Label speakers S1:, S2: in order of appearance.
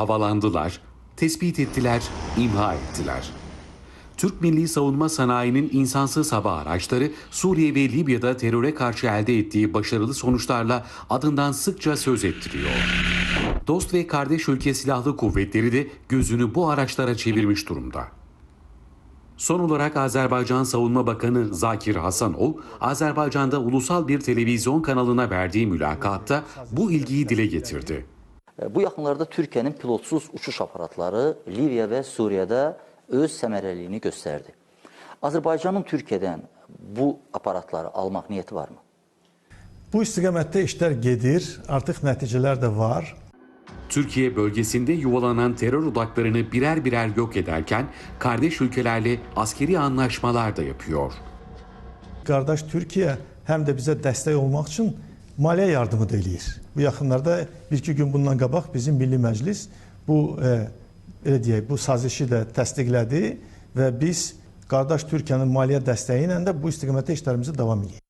S1: havalandılar, tespit ettiler, imha ettiler. Türk Milli Savunma Sanayi'nin insansız hava araçları Suriye ve Libya'da teröre karşı elde ettiği başarılı sonuçlarla adından sıkça söz ettiriyor. Dost ve kardeş ülke silahlı kuvvetleri de gözünü bu araçlara çevirmiş durumda. Son olarak Azerbaycan Savunma Bakanı Zakir Hasanov, Azerbaycan'da ulusal bir televizyon kanalına verdiği mülakatta bu ilgiyi dile getirdi.
S2: E, Bu yaxınlarda Türkiyənin pilotsuz uçuş aparatları Liviya və Suriyada öz səmərəliliyini göstərdi. Azərbaycanın Türkiyədən bu aparatları almaq niyyəti varmı?
S3: Bu istiqamətdə işlər gedir, artıq nəticələr də var.
S1: Türkiye bölgesinde yuvalanan terör odaklarını birer birer yok ederken kardeş ülkelerle askeri anlaşmalar da yapıyor.
S3: Qardaş Türkiyə həm də bizə dəstək olmaq üçün maliyyə yardımı da eləyir. Bu yaxınlarda bir-iki gün bundan qabaq bizim Milli Məclis bu e, belə deyək, bu sazişi də təsdiqlədi və biz qardaş Türkiyənin maliyyə dəstəyi ilə də bu istiqamətdə işlərimizi davam edirik.